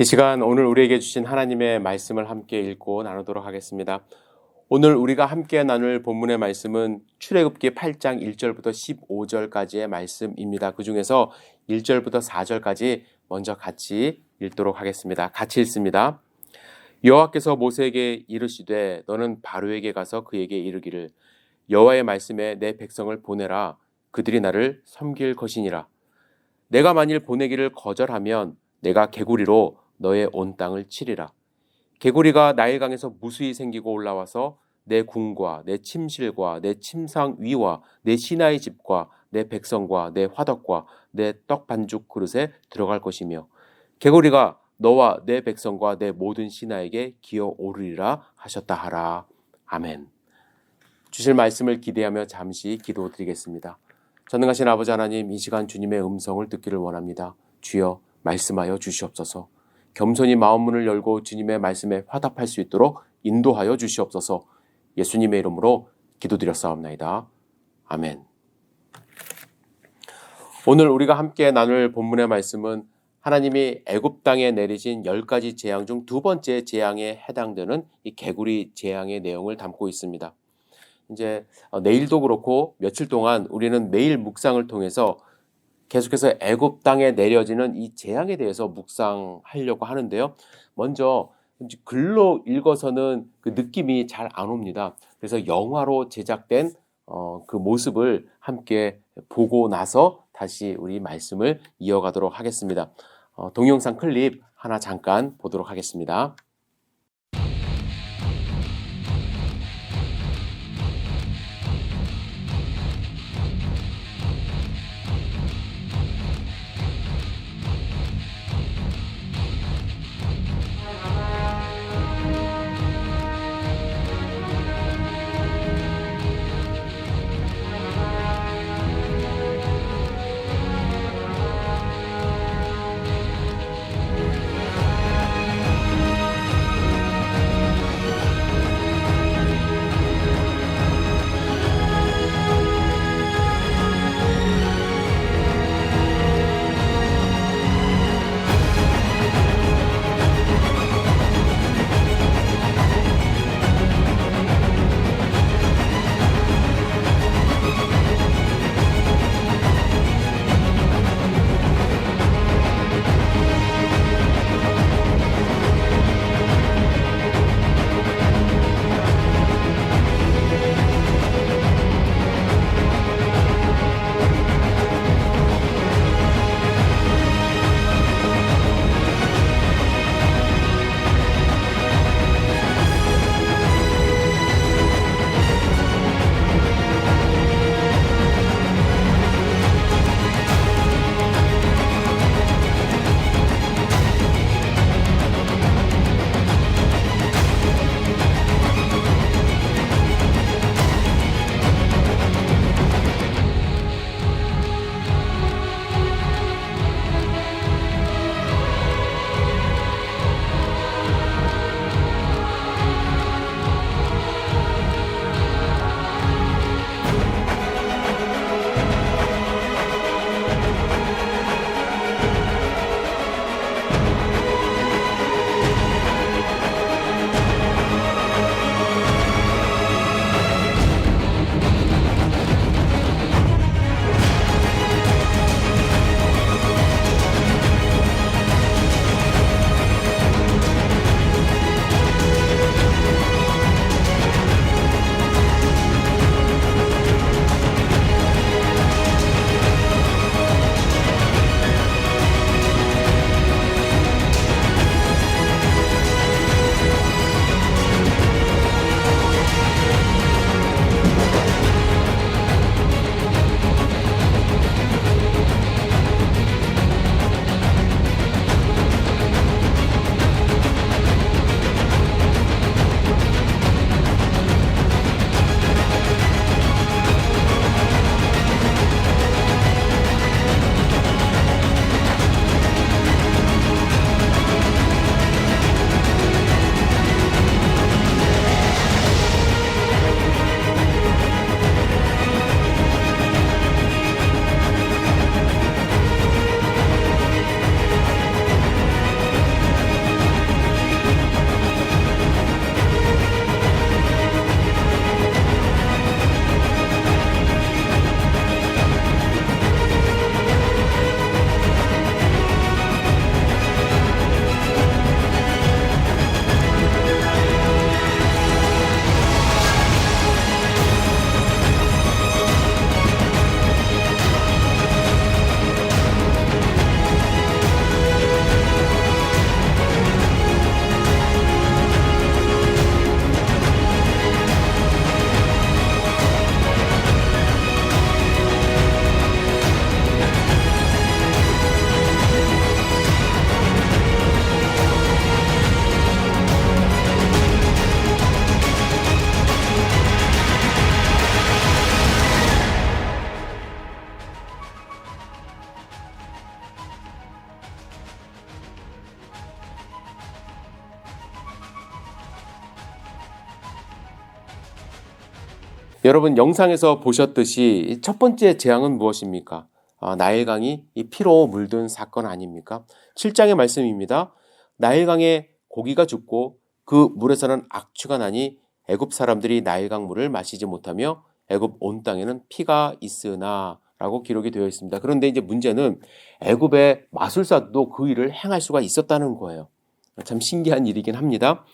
이 시간 오늘 우리에게 주신 하나님의 말씀을 함께 읽고 나누도록 하겠습니다. 오늘 우리가 함께 나눌 본문의 말씀은 출애굽기 8장 1절부터 15절까지의 말씀입니다. 그 중에서 1절부터 4절까지 먼저 같이 읽도록 하겠습니다. 같이 읽습니다. 여호와께서 모세에게 이르시되 너는 바로에게 가서 그에게 이르기를 여호와의 말씀에 내 백성을 보내라 그들이 나를 섬길 것이니라 내가 만일 보내기를 거절하면 내가 개구리로 너의 온 땅을 치리라 개구리가 나일강에서 무수히 생기고 올라와서 내 궁과 내 침실과 내 침상 위와 내 신하의 집과 내 백성과 내 화덕과 내 떡 반죽 그릇에 들어갈 것이며 개구리가 너와 내 백성과 내 모든 신하에게 기어 오르리라 하셨다 하라. 아멘. 주실 말씀을 기대하며 잠시 기도 드리겠습니다. 전능하신 아버지 하나님 이 시간 주님의 음성을 듣기를 원합니다. 주여 말씀하여 주시옵소서. 겸손히 마음 문을 열고 주님의 말씀에 화답할 수 있도록 인도하여 주시옵소서. 예수님의 이름으로 기도드렸사옵나이다. 아멘. 오늘 우리가 함께 나눌 본문의 말씀은 하나님이 애굽 땅에 내리신 열 가지 재앙 중 두 번째 재앙에 해당되는 이 개구리 재앙의 내용을 담고 있습니다. 이제 어, 내일도 그렇고 며칠 동안 우리는 매일 묵상을 통해서 계속해서 애굽 땅에 내려지는 이 재앙에 대해서 묵상하려고 하는데요. 먼저 글로 읽어서는 그 느낌이 잘 안 옵니다. 그래서 영화로 제작된 어, 그 모습을 함께 보고 나서 다시 우리 말씀을 이어가도록 하겠습니다. 어, 동영상 클립 하나 잠깐 보도록 하겠습니다. 여러분 영상에서 보셨듯이 첫 번째 재앙은 무엇입니까? 아, 나일강이 이 피로 물든 사건 아닙니까? 7장의 말씀입니다. 나일강에 고기가 죽고 그 물에서는 악취가 나니 애굽 사람들이 나일강 물을 마시지 못하며 애굽 온 땅에는 피가 있으나 라고 기록이 되어 있습니다. 그런데 이제 문제는 애굽의 마술사도 그 일을 행할 수가 있었다는 거예요. 참 신기한 일이긴 합니다.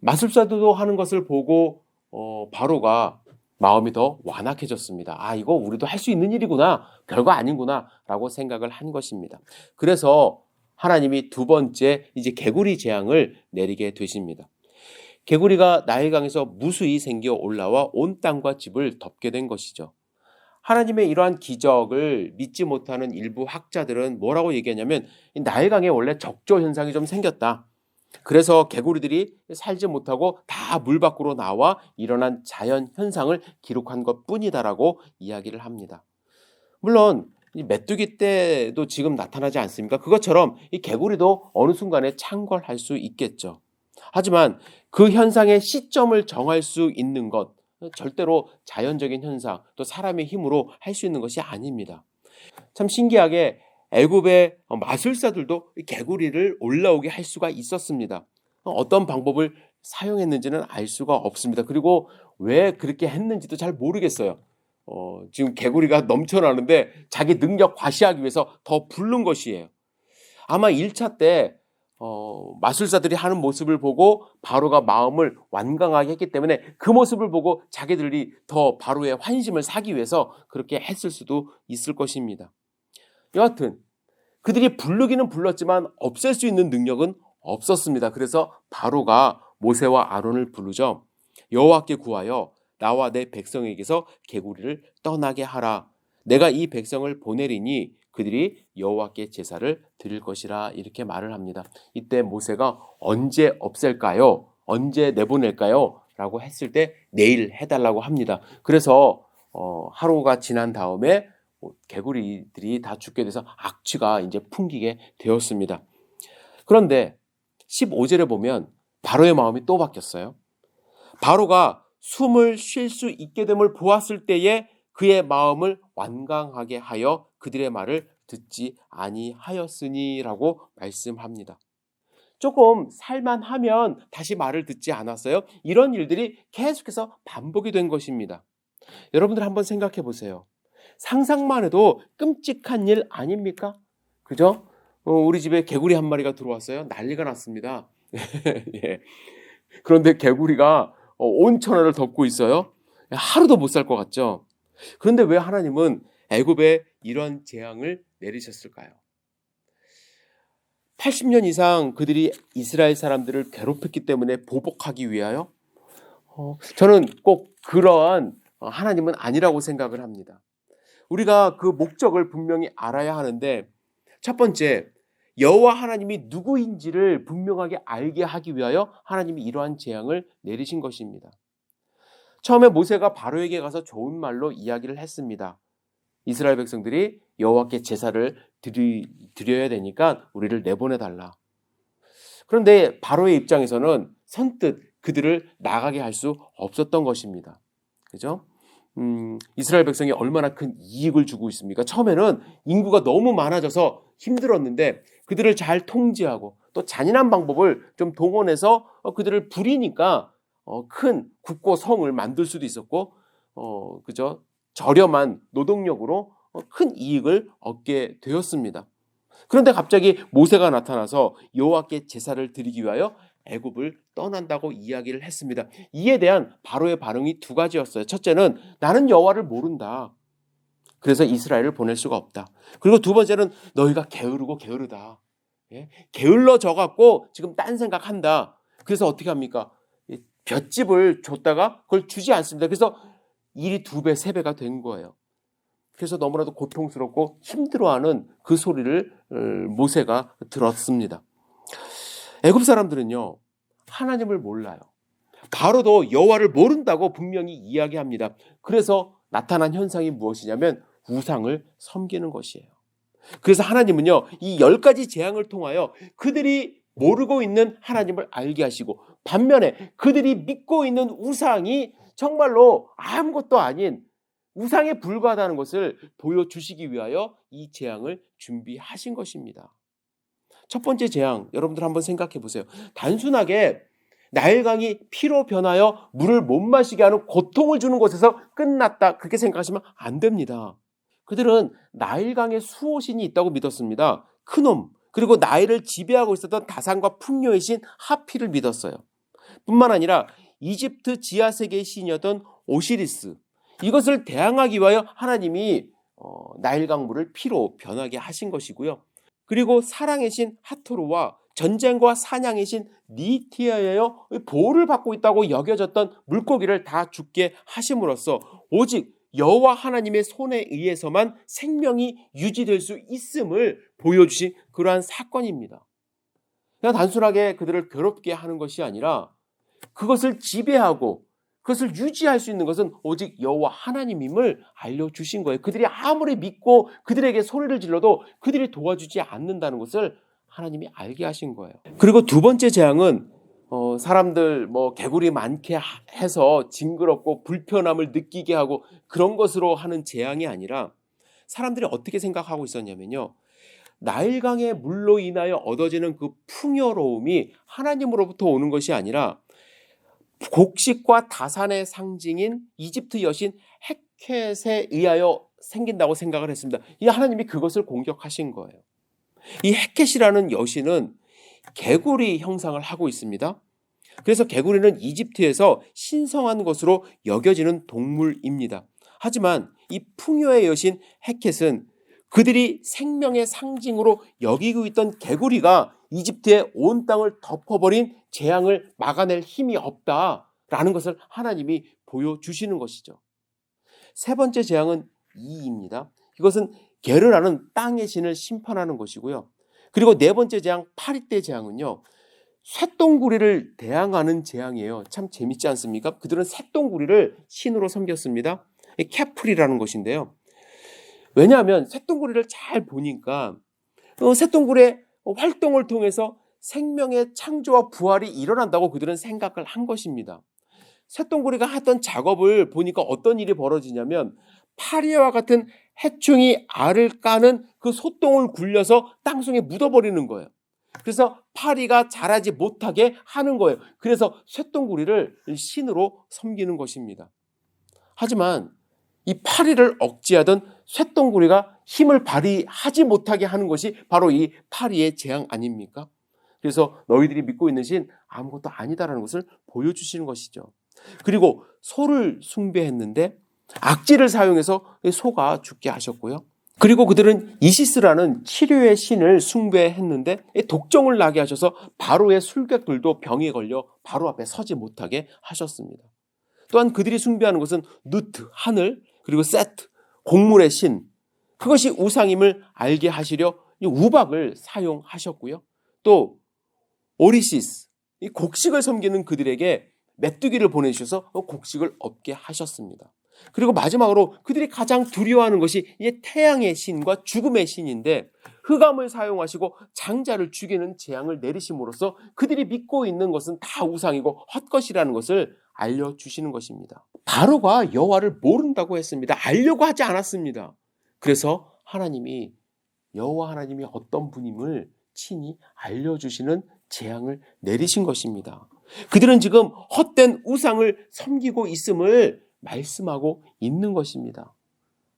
마술사도 하는 것을 보고 어, 바로가 마음이 더 완악해졌습니다. 아, 이거 우리도 할 수 있는 일이구나. 별거 아닌구나. 라고 생각을 한 것입니다. 그래서 하나님이 두 번째 이제 개구리 재앙을 내리게 되십니다. 개구리가 나일강에서 무수히 생겨 올라와 온 땅과 집을 덮게 된 것이죠. 하나님의 이러한 기적을 믿지 못하는 일부 학자들은 뭐라고 얘기하냐면 나일강에 원래 적조 현상이 좀 생겼다. 그래서 개구리들이 살지 못하고 다 물 밖으로 나와 일어난 자연 현상을 기록한 것 뿐이다라고 이야기를 합니다. 물론 이 메뚜기 때도 지금 나타나지 않습니까? 그것처럼 이 개구리도 어느 순간에 창궐할 수 있겠죠. 하지만 그 현상의 시점을 정할 수 있는 것 절대로 자연적인 현상 또 사람의 힘으로 할 수 있는 것이 아닙니다. 참 신기하게 애굽의 마술사들도 개구리를 올라오게 할 수가 있었습니다. 어떤 방법을 사용했는지는 알 수가 없습니다. 그리고 왜 그렇게 했는지도 잘 모르겠어요. 어, 지금 개구리가 넘쳐나는데 자기 능력 과시하기 위해서 더 부른 것이에요. 아마 1차 때 어, 마술사들이 하는 모습을 보고 바로가 마음을 완강하게 했기 때문에 그 모습을 보고 자기들이 더 바로의 환심을 사기 위해서 그렇게 했을 수도 있을 것입니다. 여하튼 그들이 부르기는 불렀지만 없앨 수 있는 능력은 없었습니다. 그래서 바로가 모세와 아론을 부르죠. 여호와께 구하여 나와 내 백성에게서 개구리를 떠나게 하라. 내가 이 백성을 보내리니 그들이 여호와께 제사를 드릴 것이라 이렇게 말을 합니다. 이때 모세가 언제 없앨까요? 언제 내보낼까요? 라고 했을 때 내일 해달라고 합니다. 그래서 어, 하루가 지난 다음에 개구리들이 다 죽게 돼서 악취가 이제 풍기게 되었습니다. 그런데 15절에 보면 바로의 마음이 또 바뀌었어요. 바로가 숨을 쉴 수 있게 됨을 보았을 때에 그의 마음을 완강하게 하여 그들의 말을 듣지 아니하였으니라고 말씀합니다. 조금 살만하면 다시 말을 듣지 않았어요. 이런 일들이 계속해서 반복이 된 것입니다. 여러분들 한번 생각해 보세요. 상상만 해도 끔찍한 일 아닙니까? 그죠? 어, 우리 집에 개구리 한 마리가 들어왔어요. 난리가 났습니다. 예. 그런데 개구리가 어, 온 천하를 덮고 있어요. 하루도 못 살 것 같죠? 그런데 왜 하나님은 애굽에 이런 재앙을 내리셨을까요? 80년 이상 그들이 이스라엘 사람들을 괴롭혔기 때문에 보복하기 위하여 어, 저는 꼭 그러한 하나님은 아니라고 생각을 합니다. 우리가 그 목적을 분명히 알아야 하는데 첫 번째 여호와 하나님이 누구인지를 분명하게 알게 하기 위하여 하나님이 이러한 재앙을 내리신 것입니다. 처음에 모세가 바로에게 가서 좋은 말로 이야기를 했습니다. 이스라엘 백성들이 여호와께 제사를 드리, 드려야 되니까 우리를 내보내 달라. 그런데 바로의 입장에서는 선뜻 그들을 나가게 할 수 없었던 것입니다. 그죠? 음, 이스라엘 백성이 얼마나 큰 이익을 주고 있습니까? 처음에는 인구가 너무 많아져서 힘들었는데 그들을 잘 통제하고 또 잔인한 방법을 좀 동원해서 어, 그들을 부리니까 어, 큰 국고 성을 만들 수도 있었고 어, 그죠? 저렴한 노동력으로 어, 큰 이익을 얻게 되었습니다. 그런데 갑자기 모세가 나타나서 여호와께 제사를 드리기 위하여 애굽을 떠난다고 이야기를 했습니다. 이에 대한 바로의 반응이 두 가지였어요. 첫째는 나는 여호와를 모른다. 그래서 이스라엘을 보낼 수가 없다. 그리고 두 번째는 너희가 게으르고 게으르다. 예? 게을러져 갖고 지금 딴 생각한다. 그래서 어떻게 합니까? 볏집을 줬다가 그걸 주지 않습니다. 그래서 일이 두 배, 세 배가 된 거예요. 그래서 너무나도 고통스럽고 힘들어하는 그 소리를 어, 모세가 들었습니다. 애굽 사람들은요 하나님을 몰라요. 바로도 여호와를 모른다고 분명히 이야기합니다. 그래서 나타난 현상이 무엇이냐면 우상을 섬기는 것이에요. 그래서 하나님은요 이 열 가지 재앙을 통하여 그들이 모르고 있는 하나님을 알게 하시고 반면에 그들이 믿고 있는 우상이 정말로 아무것도 아닌 우상에 불과하다는 것을 보여주시기 위하여 이 재앙을 준비하신 것입니다. 첫 번째 재앙, 여러분들 한번 생각해 보세요. 단순하게 나일강이 피로 변하여 물을 못 마시게 하는 고통을 주는 곳에서 끝났다. 그렇게 생각하시면 안 됩니다. 그들은 나일강에 수호신이 있다고 믿었습니다. 크놈, 그리고 나일을 지배하고 있었던 다산과 풍요의 신 하피를 믿었어요. 뿐만 아니라 이집트 지하 세계의 신이었던 오시리스, 이것을 대항하기 위하여 하나님이 어, 나일강 물을 피로 변하게 하신 것이고요. 그리고 사랑의 신 하토르와 전쟁과 사냥의 신 니티아에여 보호를 받고 있다고 여겨졌던 물고기를 다 죽게 하심으로써 오직 여호와 하나님의 손에 의해서만 생명이 유지될 수 있음을 보여주신 그러한 사건입니다. 그냥 단순하게 그들을 괴롭게 하는 것이 아니라 그것을 지배하고 그것을 유지할 수 있는 것은 오직 여호와 하나님임을 알려 주신 거예요. 그들이 아무리 믿고 그들에게 소리를 질러도 그들이 도와주지 않는다는 것을 하나님이 알게 하신 거예요. 그리고 두 번째 재앙은 어, 사람들 뭐 개구리 많게 해서 징그럽고 불편함을 느끼게 하고 그런 것으로 하는 재앙이 아니라 사람들이 어떻게 생각하고 있었냐면요. 나일강의 물로 인하여 얻어지는 그 풍요로움이 하나님으로부터 오는 것이 아니라 곡식과 다산의 상징인 이집트 여신 헤켓에 의하여 생긴다고 생각을 했습니다. 이 하나님이 그것을 공격하신 거예요. 이 헤켓이라는 여신은 개구리 형상을 하고 있습니다. 그래서 개구리는 이집트에서 신성한 것으로 여겨지는 동물입니다. 하지만 이 풍요의 여신 헤켓은 그들이 생명의 상징으로 여기고 있던 개구리가 이집트의 온 땅을 덮어버린 재앙을 막아낼 힘이 없다라는 것을 하나님이 보여주시는 것이죠. 세 번째 재앙은 이입니다. 이것은 게르라는 땅의 신을 심판하는 것이고요. 그리고 네 번째 재앙 파리떼 재앙은요. 쇠똥구리를 대항하는 재앙이에요. 참 재밌지 않습니까? 그들은 쇠똥구리를 신으로 섬겼습니다. 캐플이라는 것인데요. 왜냐하면 쇠똥구리를 잘 보니까 어, 쇠똥구리의 활동을 통해서 생명의 창조와 부활이 일어난다고 그들은 생각을 한 것입니다. 쇠똥구리가 하던 작업을 보니까 어떤 일이 벌어지냐면 파리와 같은 해충이 알을 까는 그 소똥을 굴려서 땅속에 묻어버리는 거예요. 그래서 파리가 자라지 못하게 하는 거예요. 그래서 쇠똥구리를 신으로 섬기는 것입니다. 하지만 이 파리를 억제하던 쇠똥구리가 힘을 발휘하지 못하게 하는 것이 바로 이 파리의 재앙 아닙니까? 그래서 너희들이 믿고 있는 신 아무것도 아니다라는 것을 보여주시는 것이죠. 그리고 소를 숭배했는데 악지를 사용해서 소가 죽게 하셨고요. 그리고 그들은 이시스라는 치료의 신을 숭배했는데 독종을 나게 하셔서 바로의 술객들도 병에 걸려 바로 앞에 서지 못하게 하셨습니다. 또한 그들이 숭배하는 것은 누트, 하늘, 그리고 세트, 곡물의 신. 그것이 우상임을 알게 하시려 우박을 사용하셨고요. 또 오리시스, 이 곡식을 섬기는 그들에게 메뚜기를 보내주셔서 곡식을 얻게 하셨습니다. 그리고 마지막으로 그들이 가장 두려워하는 것이 태양의 신과 죽음의 신인데 흑암을 사용하시고 장자를 죽이는 재앙을 내리심으로써 그들이 믿고 있는 것은 다 우상이고 헛것이라는 것을 알려주시는 것입니다. 바로가 여호와를 모른다고 했습니다. 알려고 하지 않았습니다. 그래서 하나님이 여호와 하나님이 어떤 분임을 친히 알려주시는 재앙을 내리신 것입니다. 그들은 지금 헛된 우상을 섬기고 있음을 말씀하고 있는 것입니다.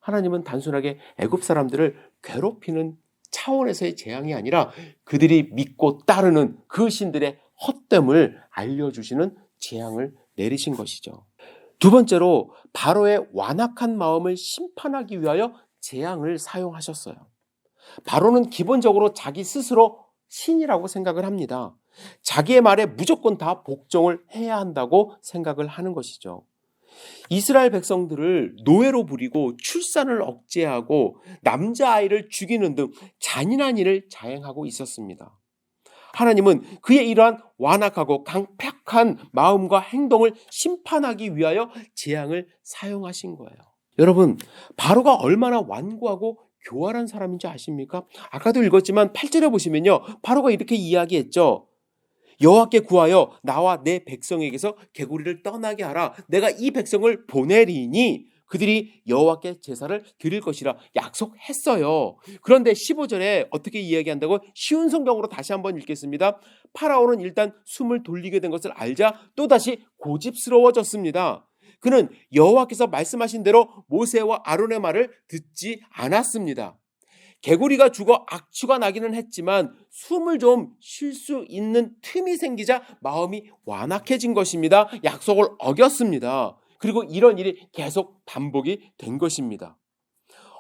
하나님은 단순하게 애굽 사람들을 괴롭히는 차원에서의 재앙이 아니라 그들이 믿고 따르는 그 신들의 헛됨을 알려주시는 재앙을 내리신 것이죠. 두 번째로 바로의 완악한 마음을 심판하기 위하여 재앙을 사용하셨어요. 바로는 기본적으로 자기 스스로 신이라고 생각을 합니다. 자기의 말에 무조건 다 복종을 해야 한다고 생각을 하는 것이죠. 이스라엘 백성들을 노예로 부리고 출산을 억제하고 남자아이를 죽이는 등 잔인한 일을 자행하고 있었습니다. 하나님은 그의 이러한 완악하고 강팍한 마음과 행동을 심판하기 위하여 재앙을 사용하신 거예요. 여러분, 바로가 얼마나 완고하고 교활한 사람인지 아십니까? 아까도 읽었지만 8절에 보시면요. 바로가 이렇게 이야기했죠. 여호와께 구하여 나와 내 백성에게서 개구리를 떠나게 하라. 내가 이 백성을 보내리니 그들이 여호와께 제사를 드릴 것이라 약속했어요. 그런데 15절에 어떻게 이야기한다고 쉬운 성경으로 다시 한번 읽겠습니다. 파라오는 일단 숨을 돌리게 된 것을 알자 또다시 고집스러워졌습니다. 그는 여호와께서 말씀하신 대로 모세와 아론의 말을 듣지 않았습니다. 개구리가 죽어 악취가 나기는 했지만 숨을 좀 쉴 수 있는 틈이 생기자 마음이 완악해진 것입니다. 약속을 어겼습니다. 그리고 이런 일이 계속 반복이 된 것입니다.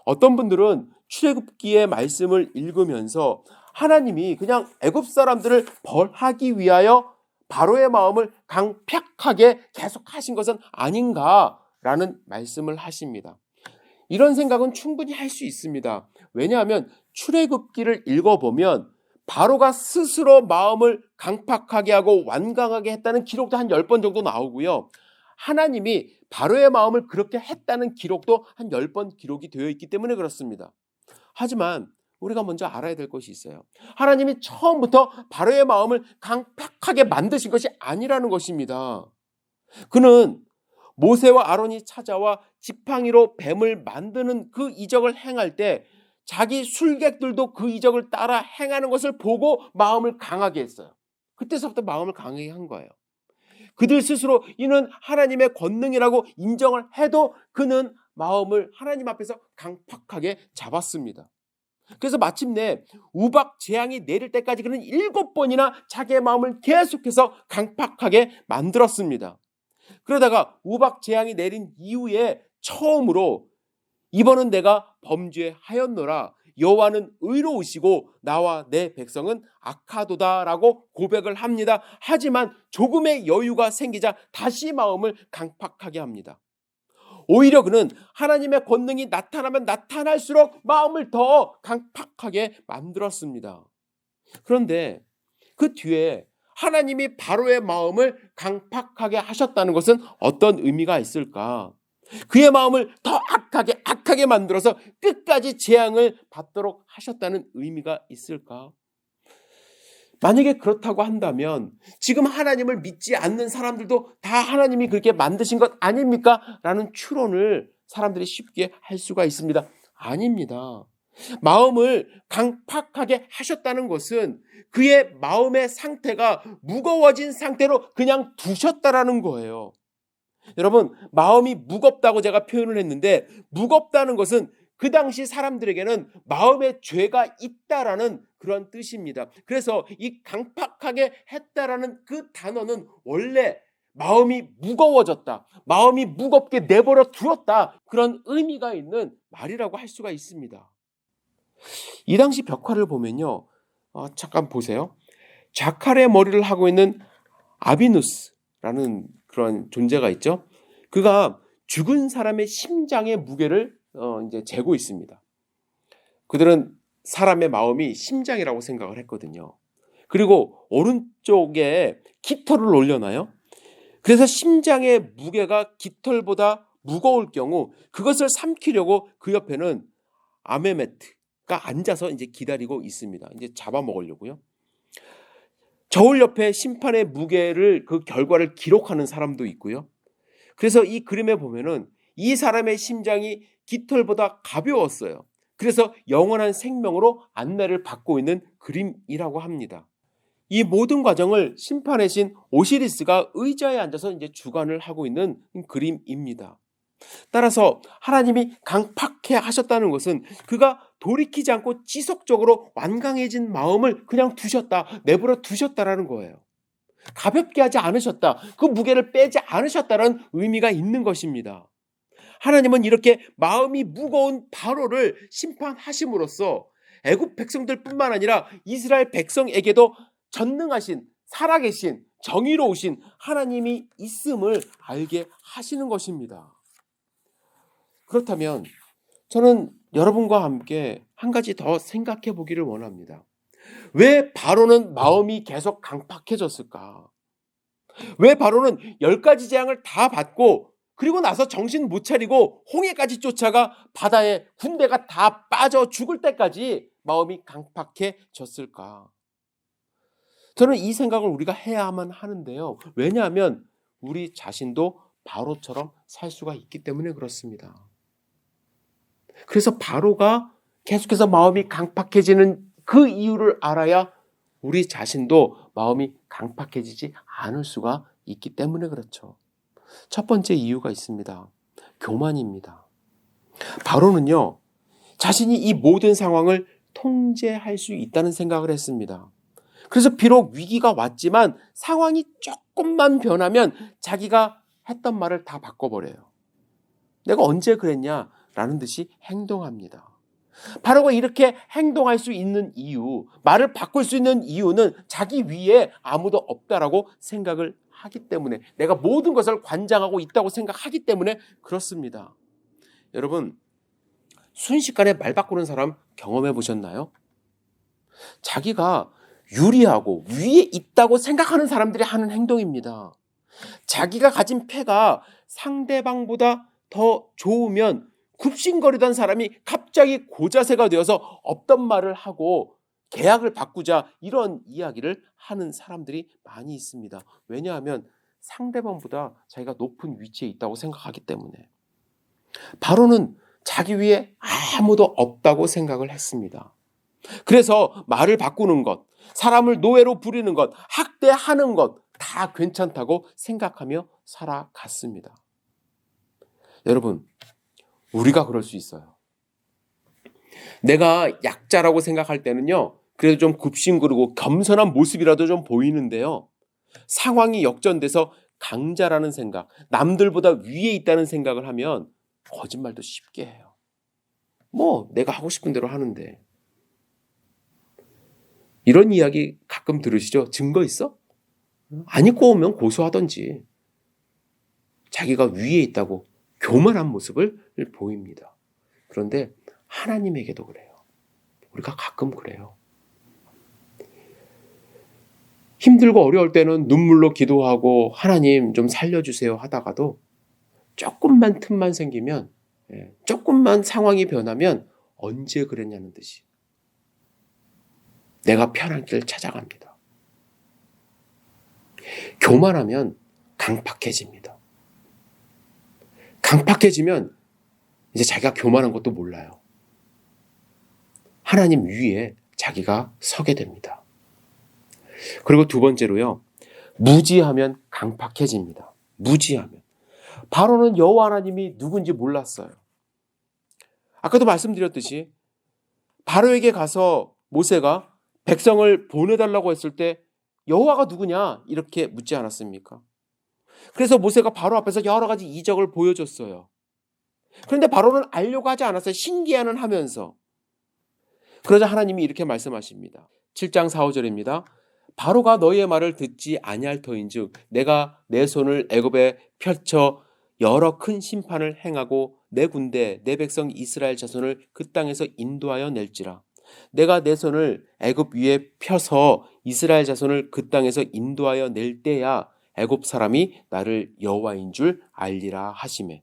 어떤 분들은 출애굽기의 말씀을 읽으면서 하나님이 그냥 애굽 사람들을 벌하기 위하여 바로의 마음을 강팍하게 계속 하신 것은 아닌가라는 말씀을 하십니다. 이런 생각은 충분히 할 수 있습니다. 왜냐하면 출애굽기를 읽어보면 바로가 스스로 마음을 강팍하게 하고 완강하게 했다는 기록도 한 10번 정도 나오고요. 하나님이 바로의 마음을 그렇게 했다는 기록도 한 10번 기록이 되어 있기 때문에 그렇습니다. 하지만 우리가 먼저 알아야 될 것이 있어요. 하나님이 처음부터 바로의 마음을 강팍하게 만드신 것이 아니라는 것입니다. 그는 모세와 아론이 찾아와 지팡이로 뱀을 만드는 그 이적을 행할 때 자기 술객들도 그 이적을 따라 행하는 것을 보고 마음을 강하게 했어요. 그때서부터 마음을 강하게 한 거예요. 그들 스스로 이는 하나님의 권능이라고 인정을 해도 그는 마음을 하나님 앞에서 강팍하게 잡았습니다. 그래서 마침내 우박 재앙이 내릴 때까지 그는 일곱 번이나 자기의 마음을 계속해서 강팍하게 만들었습니다. 그러다가 우박 재앙이 내린 이후에 처음으로 이번은 내가 범죄하였노라 여호와는 의로우시고 나와 내 백성은 악하도다라고 고백을 합니다. 하지만 조금의 여유가 생기자 다시 마음을 강팍하게 합니다. 오히려 그는 하나님의 권능이 나타나면 나타날수록 마음을 더 강팍하게 만들었습니다. 그런데 그 뒤에 하나님이 바로의 마음을 강팍하게 하셨다는 것은 어떤 의미가 있을까? 그의 마음을 더 악하게 악하게 만들어서 끝까지 재앙을 받도록 하셨다는 의미가 있을까? 만약에 그렇다고 한다면 지금 하나님을 믿지 않는 사람들도 다 하나님이 그렇게 만드신 것 아닙니까? 라는 추론을 사람들이 쉽게 할 수가 있습니다. 아닙니다. 마음을 강팍하게 하셨다는 것은 그의 마음의 상태가 무거워진 상태로 그냥 두셨다라는 거예요. 여러분, 마음이 무겁다고 제가 표현을 했는데, 무겁다는 것은 그 당시 사람들에게는 마음에 죄가 있다라는 그런 뜻입니다. 그래서 이 강팍하게 했다라는 그 단어는 원래 마음이 무거워졌다. 마음이 무겁게 내버려 두었다. 그런 의미가 있는 말이라고 할 수가 있습니다. 이 당시 벽화를 보면요. 어, 잠깐 보세요. 자칼의 머리를 하고 있는 아비누스라는 그런 존재가 있죠. 그가 죽은 사람의 심장의 무게를 어, 이제 재고 있습니다. 그들은 사람의 마음이 심장이라고 생각을 했거든요. 그리고 오른쪽에 깃털을 올려놔요. 그래서 심장의 무게가 깃털보다 무거울 경우 그것을 삼키려고 그 옆에는 아메메트가 앉아서 이제 기다리고 있습니다. 이제 잡아먹으려고요. 저울 옆에 심판의 무게를 그 결과를 기록하는 사람도 있고요. 그래서 이 그림에 보면은 이 사람의 심장이 깃털보다 가벼웠어요. 그래서 영원한 생명으로 안내를 받고 있는 그림이라고 합니다. 이 모든 과정을 심판의 신 오시리스가 의자에 앉아서 이제 주관을 하고 있는 그림입니다. 따라서 하나님이 강팍해 하셨다는 것은 그가 돌이키지 않고 지속적으로 완강해진 마음을 그냥 두셨다, 내버려 두셨다라는 거예요. 가볍게 하지 않으셨다. 그 무게를 빼지 않으셨다는 의미가 있는 것입니다. 하나님은 이렇게 마음이 무거운 바로를 심판하심으로써 애굽 백성들뿐만 아니라 이스라엘 백성에게도 전능하신 살아계신 정의로우신 하나님이 있음을 알게 하시는 것입니다. 그렇다면 저는 여러분과 함께 한 가지 더 생각해 보기를 원합니다. 왜 바로는 마음이 계속 강팍해졌을까? 왜 바로는 열 가지 재앙을 다 받고 그리고 나서 정신 못 차리고 홍해까지 쫓아가 바다에 군대가 다 빠져 죽을 때까지 마음이 강팍해졌을까? 저는 이 생각을 우리가 해야만 하는데요. 왜냐하면 우리 자신도 바로처럼 살 수가 있기 때문에 그렇습니다. 그래서 바로가 계속해서 마음이 강팍해지는 그 이유를 알아야 우리 자신도 마음이 강팍해지지 않을 수가 있기 때문에 그렇죠. 첫 번째 이유가 있습니다. 교만입니다. 바로는요, 자신이 이 모든 상황을 통제할 수 있다는 생각을 했습니다. 그래서 비록 위기가 왔지만 상황이 조금만 변하면 자기가 했던 말을 다 바꿔버려요. 내가 언제 그랬냐? 라는 듯이 행동합니다. 바로가 이렇게 행동할 수 있는 이유, 말을 바꿀 수 있는 이유는 자기 위에 아무도 없다라고 생각을 하기 때문에 내가 모든 것을 관장하고 있다고 생각하기 때문에 그렇습니다. 여러분, 순식간에 말 바꾸는 사람 경험해 보셨나요? 자기가 유리하고 위에 있다고 생각하는 사람들이 하는 행동입니다. 자기가 가진 패가 상대방보다 더 좋으면 굽신거리던 사람이 갑자기 고자세가 되어서 없던 말을 하고 계약을 바꾸자 이런 이야기를 하는 사람들이 많이 있습니다. 왜냐하면 상대방보다 자기가 높은 위치에 있다고 생각하기 때문에. 바로는 자기 위에 아무도 없다고 생각을 했습니다. 그래서 말을 바꾸는 것, 사람을 노예로 부리는 것, 학대하는 것 다 괜찮다고 생각하며 살아갔습니다. 여러분, 우리가 그럴 수 있어요. 내가 약자라고 생각할 때는요, 그래도 좀 굽신거리고 겸손한 모습이라도 좀 보이는데요. 상황이 역전돼서 강자라는 생각, 남들보다 위에 있다는 생각을 하면 거짓말도 쉽게 해요. 뭐, 내가 하고 싶은 대로 하는데. 이런 이야기 가끔 들으시죠? 증거 있어? 안 입고 오면 고소하던지. 자기가 위에 있다고 교만한 모습을 보입니다. 그런데 하나님에게도 그래요. 우리가 가끔 그래요. 힘들고 어려울 때는 눈물로 기도하고 하나님 좀 살려주세요 하다가도 조금만 틈만 생기면 예, 조금만 상황이 변하면 언제 그랬냐는 듯이 내가 편한 길 찾아갑니다. 교만하면 강팍해집니다. 강팍해지면 이제 자기가 교만한 것도 몰라요. 하나님 위에 자기가 서게 됩니다. 그리고 두 번째로요. 무지하면 강팍해집니다. 무지하면. 바로는 여호와 하나님이 누군지 몰랐어요. 아까도 말씀드렸듯이 바로에게 가서 모세가 백성을 보내달라고 했을 때 여호와가 누구냐 이렇게 묻지 않았습니까? 그래서 모세가 바로 앞에서 여러 가지 이적을 보여줬어요. 그런데 바로는 알려고 하지 않았어요. 신기해는 하면서. 그러자 하나님이 이렇게 말씀하십니다. 7장 4, 5절입니다. 바로가 너희의 말을 듣지 아니할 터인즉 내가 내 손을 애굽에 펼쳐 여러 큰 심판을 행하고 내 군대 내 백성 이스라엘 자손을 그 땅에서 인도하여 낼지라 내가 내 손을 애굽 위에 펴서 이스라엘 자손을 그 땅에서 인도하여 낼 때야 애굽 사람이 나를 여호와인 줄 알리라 하심에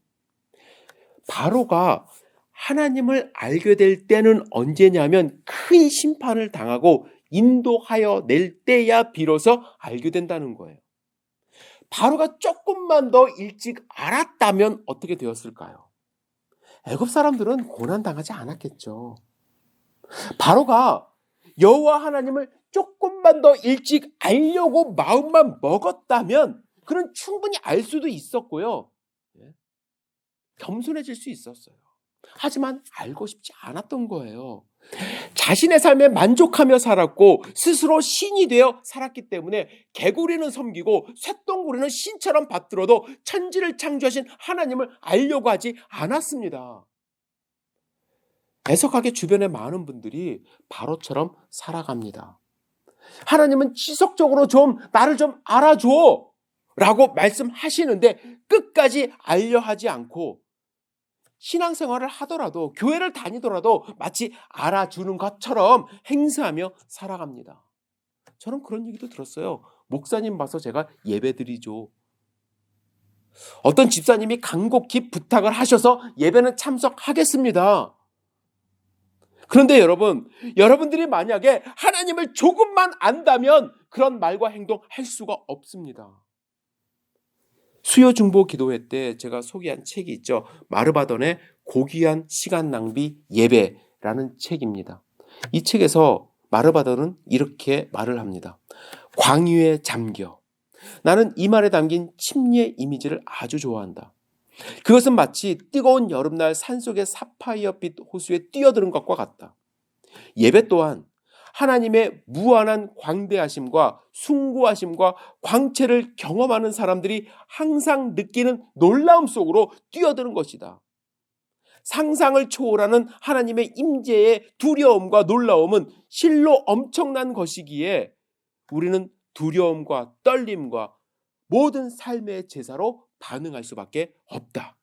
바로가 하나님을 알게 될 때는 언제냐면 큰 심판을 당하고 인도하여 낼 때야 비로소 알게 된다는 거예요. 바로가 조금만 더 일찍 알았다면 어떻게 되었을까요? 애굽 사람들은 고난 당하지 않았겠죠. 바로가 여호와 하나님을 조금만 더 일찍 알려고 마음만 먹었다면 그는 충분히 알 수도 있었고요. 예? 겸손해질 수 있었어요. 하지만 알고 싶지 않았던 거예요. 자신의 삶에 만족하며 살았고 스스로 신이 되어 살았기 때문에 개구리는 섬기고 쇳덩구리는 신처럼 받들어도 천지를 창조하신 하나님을 알려고 하지 않았습니다. 애석하게 주변의 많은 분들이 바로처럼 살아갑니다. 하나님은 지속적으로 좀 나를 좀 알아줘 라고 말씀하시는데 끝까지 알려 하지 않고 신앙생활을 하더라도 교회를 다니더라도 마치 알아주는 것처럼 행세하며 살아갑니다. 저는 그런 얘기도 들었어요. 목사님 봐서 제가 예배드리죠. 어떤 집사님이 간곡히 부탁을 하셔서 예배는 참석하겠습니다. 그런데 여러분, 여러분들이 만약에 하나님을 조금만 안다면 그런 말과 행동 할 수가 없습니다. 수요 중보 기도회 때 제가 소개한 책이 있죠. 마르바던의 고귀한 시간 낭비 예배라는 책입니다. 이 책에서 마르바던은 이렇게 말을 합니다. 광유에 잠겨. 나는 이 말에 담긴 침례 이미지를 아주 좋아한다. 그것은 마치 뜨거운 여름날 산속의 사파이어빛 호수에 뛰어드는 것과 같다. 예배 또한 하나님의 무한한 광대하심과 숭고하심과 광채를 경험하는 사람들이 항상 느끼는 놀라움 속으로 뛰어드는 것이다. 상상을 초월하는 하나님의 임재의 두려움과 놀라움은 실로 엄청난 것이기에 우리는 두려움과 떨림과 모든 삶의 제사로 반응할 수밖에 없다.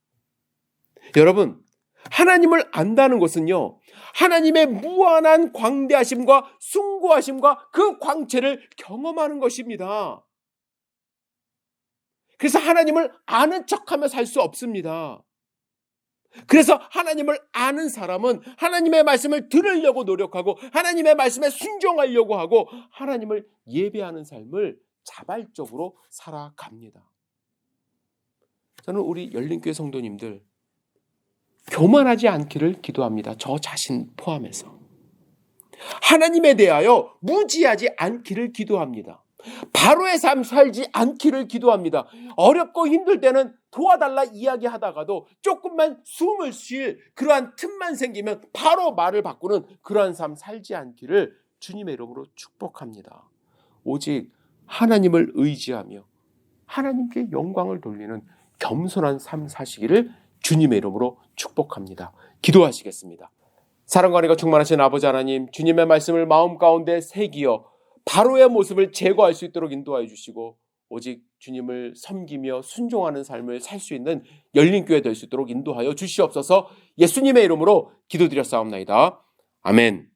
여러분, 하나님을 안다는 것은요, 하나님의 무한한 광대하심과 숭고하심과 그 광채를 경험하는 것입니다. 그래서 하나님을 아는 척 하며 살 수 없습니다. 그래서 하나님을 아는 사람은 하나님의 말씀을 들으려고 노력하고 하나님의 말씀에 순종하려고 하고 하나님을 예배하는 삶을 자발적으로 살아갑니다. 저는 우리 열린교회 성도님들 교만하지 않기를 기도합니다. 저 자신 포함해서. 하나님에 대하여 무지하지 않기를 기도합니다. 바로의 삶 살지 않기를 기도합니다. 어렵고 힘들 때는 도와달라 이야기하다가도 조금만 숨을 쉴 그러한 틈만 생기면 바로 말을 바꾸는 그러한 삶 살지 않기를 주님의 이름으로 축복합니다. 오직 하나님을 의지하며 하나님께 영광을 돌리는 겸손한 삶 사시기를 주님의 이름으로 축복합니다. 기도하시겠습니다. 사랑과 은혜가 충만하신 아버지 하나님, 주님의 말씀을 마음 가운데 새기어 바로의 모습을 제거할 수 있도록 인도하여 주시고 오직 주님을 섬기며 순종하는 삶을 살 수 있는 열린 교회 될 수 있도록 인도하여 주시옵소서. 예수님의 이름으로 기도드렸사옵나이다. 아멘.